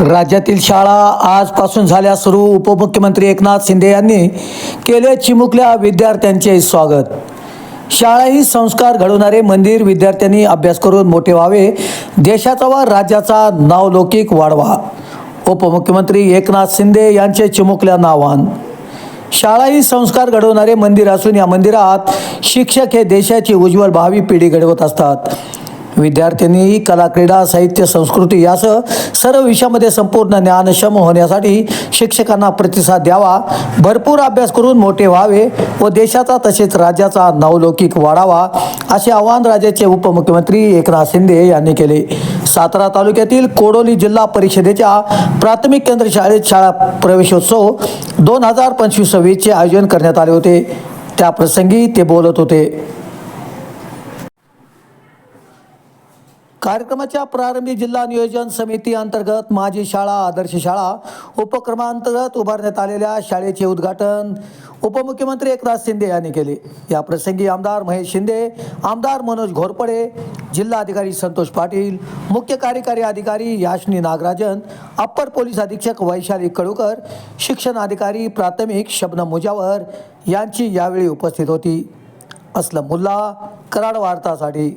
राज्यातील शाळा आजपासून झाल्या सुरू. उपमुख्यमंत्री एकनाथ शिंदे यांनी केले चिमुकल्या विद्यार्थ्यांचे स्वागत. शाळा ही संस्कार घडवणारे मंदिर विद्यार्थ्यांनी अभ्यास करून मोठे व्हावे. देशाचा व राज्याचा नावलौकिक वाढवा. उपमुख्यमंत्री एकनाथ शिंदे यांचे चिमुकल्या आव्हान शाळा ही संस्कार घडवणारे मंदिर असून या मंदिरात शिक्षक हे देशाची उज्ज्वल भावी पिढी घडवत असतात. विद्यार्थ्यांनी कला क्रीडा साहित्य संस्कृती यासह सर्व विषयामध्ये संपूर्ण ज्ञानक्षम होण्यासाठी शिक्षकांना प्रतिसाद द्यावा. भरपूर अभ्यास करून मोठे व्हावे व देशाचा तसेच राज्याचा नावलौकिक वाढावा असे आवाहन राज्याचे उपमुख्यमंत्री एकनाथ शिंदे यांनी केले. सातारा तालुक्यातील कोडोली जिल्हा परिषदेच्या प्राथमिक केंद्र शाळेत शाळा प्रवेशोत्सव दोन हजार पंचवीस सव्वीसचे आयोजन करण्यात आले होते. त्याप्रसंगी ते बोलत होते. कार्यक्रमाच्या प्रारंभी जिल्हा नियोजन समिती अंतर्गत माझी शाळा आदर्श शाळा उपक्रमांतर्गत उभारण्यात आलेल्या शाळेचे उद्घाटन उपमुख्यमंत्री एकनाथ शिंदे यांनी केले. या प्रसंगी आमदार महेश शिंदे आमदार मनोज घोरपडे जिल्हाधिकारी संतोष पाटील मुख्य कार्यकारी अधिकारी याशनी नागराजन अप्पर पोलीस अधीक्षक वैशाली कडूकर शिक्षण अधिकारी प्राथमिक शबनम मुजावर यांची यावेळी उपस्थित होती. असलम मुल्ला कराड वार्तासाठी.